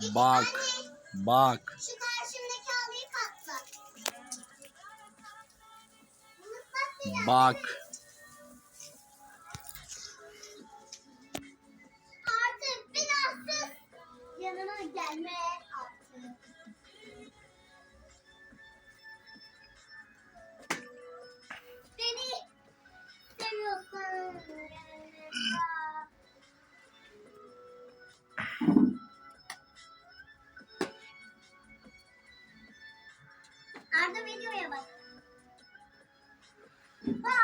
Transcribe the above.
Bak. Bak. Bak. Artık birazsız yanına gelme artık. Arda videoya bak. Aa,